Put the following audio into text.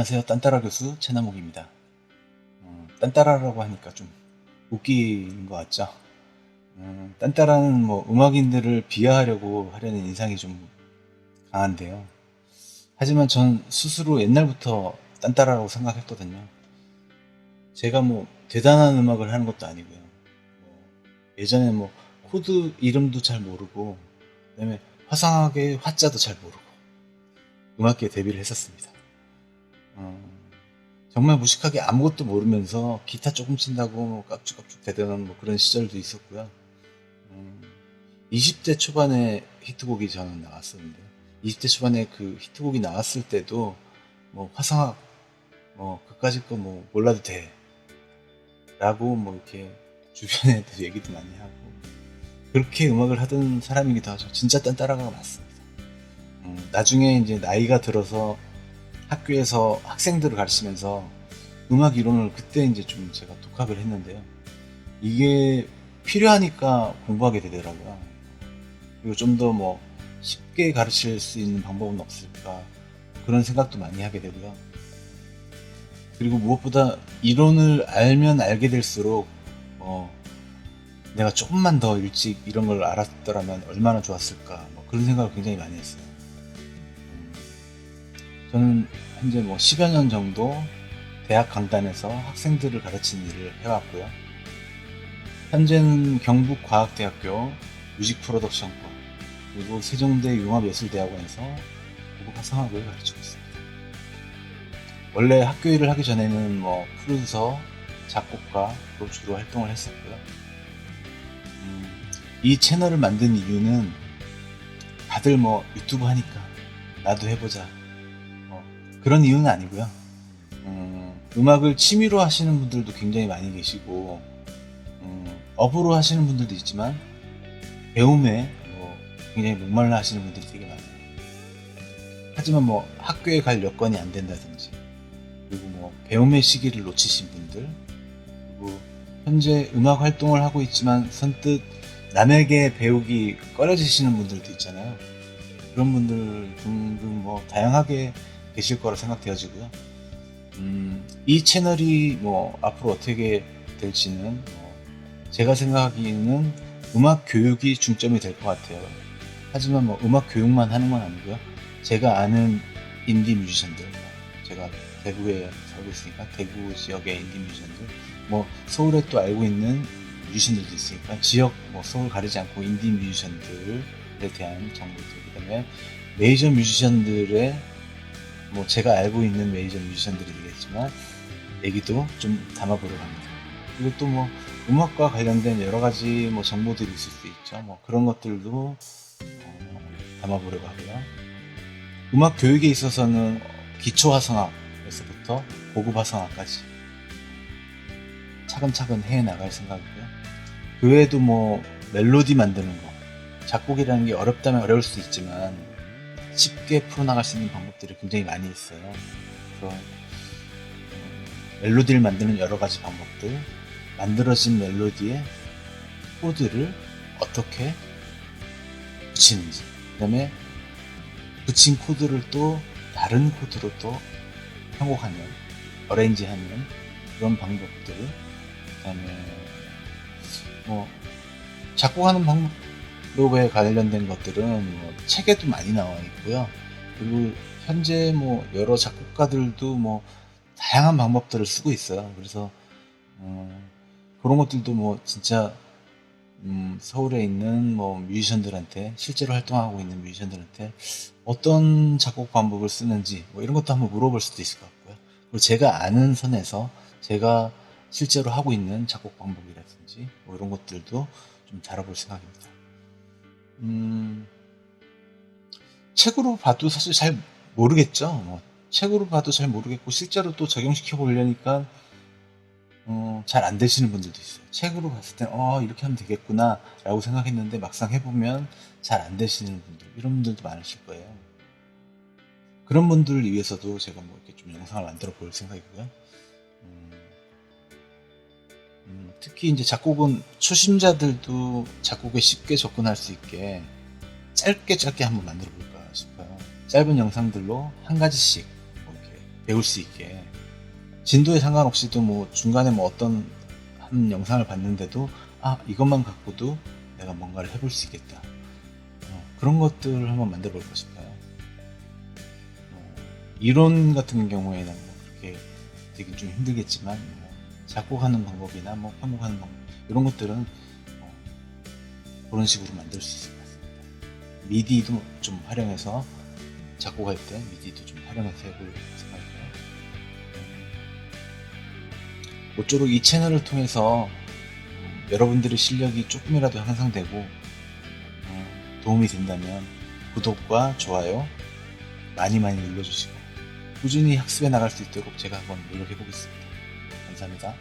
안녕하세요. 딴따라 교수 최남욱입니다. 어, 딴따라라고 하니까 좀 웃기는 것 같죠? 어, 딴따라는 뭐 음악인들을 비하하려고 하려는 인상이 좀 강한데요. 하지만 전 스스로 옛날부터 딴따라라고 생각했거든요. 제가 뭐 대단한 음악을 하는 것도 아니고요. 뭐 예전에 뭐 코드 이름도 잘 모르고 그다음에 화상하게 화자도 잘 모르고 음악계에 데뷔를 했었습니다. 어, 정말 무식하게 아무것도 모르면서 기타 조금 친다고 뭐 깝죽깝죽 대단한 뭐 그런 시절도 있었고요. 음, 20대 초반에 히트곡이 저는 나왔었는데 20대 초반에 그 히트곡이 나왔을 때도 뭐 화상학 뭐 그까짓 거 뭐 몰라도 돼 라고 뭐 이렇게 주변에 애들 얘기도 많이 하고 그렇게 음악을 하던 사람이기도 하죠. 진짜 딴따라가 맞습니다. 음, 나중에 이제 나이가 들어서 학교에서 학생들을 가르치면서 음악 이론을 그때 이제 좀 제가 독학을 했는데요. 이게 필요하니까 공부하게 되더라고요. 그리고 좀 더 뭐 쉽게 가르칠 수 있는 방법은 없을까 그런 생각도 많이 하게 되고요. 그리고 무엇보다 이론을 알면 알게 될수록 어, 내가 조금만 더 일찍 이런 걸 알았더라면 얼마나 좋았을까 뭐 그런 생각을 굉장히 많이 했어요. 음, 저는 현재 뭐 10여 년 정도 대학 강단에서 학생들을 가르치는 일을 해왔고요. 현재는 경북과학대학교 뮤직 프로덕션과 그리고 세종대 융합예술대학원에서 고급 화성학을 가르치고 있습니다. 원래 학교 일을 하기 전에는 뭐 프로듀서, 작곡가로 주로 활동을 했었고요. 음, 이 채널을 만든 이유는 다들 뭐 유튜브 하니까 나도 해보자 뭐 그런 이유는 아니고요. 음, 음악을 취미로 하시는 분들도 굉장히 많이 계시고 음, 업으로 하시는 분들도 있지만 배움에 뭐 굉장히 목말라 하시는 분들이 되게 많아요. 하지만 뭐 학교에 갈 여건이 안 된다든지 그리고 뭐 배움의 시기를 놓치신 분들 그리고 현재 음악 활동을 하고 있지만 선뜻 남에게 배우기 꺼려지시는 분들도 있잖아요. 그런 분들 등등 뭐 다양하게 계실 거라 생각되어지고요. 음, 이 채널이 뭐 앞으로 어떻게 될지는 뭐 제가 생각하기에는 음악 교육이 중점이 될 것 같아요. 하지만 뭐 음악 교육만 하는 건 아니고요. 제가 아는 인디 뮤지션들, 뭐 제가 대구에 살고 있으니까 대구 지역의 인디 뮤지션들, 뭐 서울에 또 알고 있는 뮤지션들도 있으니까 지역 뭐 서울 가리지 않고 인디 뮤지션들에 대한 정보들, 그다음에 메이저 뮤지션들의 뭐 제가 알고 있는 메이저 뮤지션들이 되겠지만 얘기도 좀 담아보려고 합니다. 그리고 또 뭐 음악과 관련된 여러 가지 뭐 정보들이 있을 수 있죠. 뭐 그런 것들도 어, 담아보려고 하고요. 음악 교육에 있어서는 기초 화성학에서부터 고급 화성학까지 차근차근 해 나갈 생각이고요. 그 외에도 뭐 멜로디 만드는 거, 작곡이라는 게 어렵다면 어려울 수도 있지만 쉽게 풀어나갈 수 있는 방법들이 굉장히 많이 있어요. 그래서 음, 멜로디를 만드는 여러 가지 방법들, 만들어진 멜로디의 코드를 어떻게 붙이는지, 그 다음에 붙인 코드를 또 다른 코드로 또 편곡하는, 어레인지하는 그런 방법들, 그 다음에 뭐 작곡하는 방법 에 관련된 것들은 뭐 책에도 많이 나와 있고요. 그리고 현재 뭐 여러 작곡가들도 뭐 다양한 방법들을 쓰고 있어요. 그래서 어, 그런 것들도 뭐 진짜 음, 서울에 있는 뭐 뮤지션들한테 실제로 활동하고 있는 뮤지션들한테 어떤 작곡 방법을 쓰는지 뭐 이런 것도 한번 물어볼 수도 있을 것 같고요. 그리고 제가 아는 선에서 제가 실제로 하고 있는 작곡 방법이라든지 뭐 이런 것들도 좀 다뤄볼 생각입니다. 음, 책으로 봐도 사실 잘 모르겠죠. 뭐 책으로 봐도 잘 모르겠고 실제로 또 적용시켜 보려니까 어, 잘 안 되시는 분들도 있어요. 책으로 봤을 때, 어, 이렇게 하면 되겠구나, 라고 생각했는데, 막상 해보면 잘 안 되시는 분들, 이런 분들도 많으실 거예요. 그런 분들을 위해서도 제가 뭐 이렇게 좀 영상을 만들어 볼 생각이고요. 음, 음, 특히 이제 작곡은 초심자들도 작곡에 쉽게 접근할 수 있게 짧게 짧게 한번 만들어 볼까 싶어요. 짧은 영상들로 한 가지씩 뭐 이렇게 배울 수 있게. 진도에 상관없이도 뭐 중간에 뭐 어떤 한 영상을 봤는데도 아 이것만 갖고도 내가 뭔가를 해볼 수 있겠다. 어, 그런 것들을 한번 만들어 볼까 싶어요. 어, 이론 같은 경우에는 뭐 그렇게 되게 좀 힘들겠지만 뭐 작곡하는 방법이나 뭐 편곡하는 방법 이런 것들은 어, 그런 식으로 만들 수 있을 것 같습니다. 미디도 좀 활용해서 작곡할 때 미디도 좀 활용해서 해볼 생각이고요 모쪼록 이 채널을 통해서 음, 여러분들의 실력이 조금이라도 향상되고 음, 도움이 된다면 구독과 좋아요 많이 많이 눌러주시고 꾸준히 학습해 나갈 수 있도록 제가 한번 노력해 보겠습니다. 감사합니다.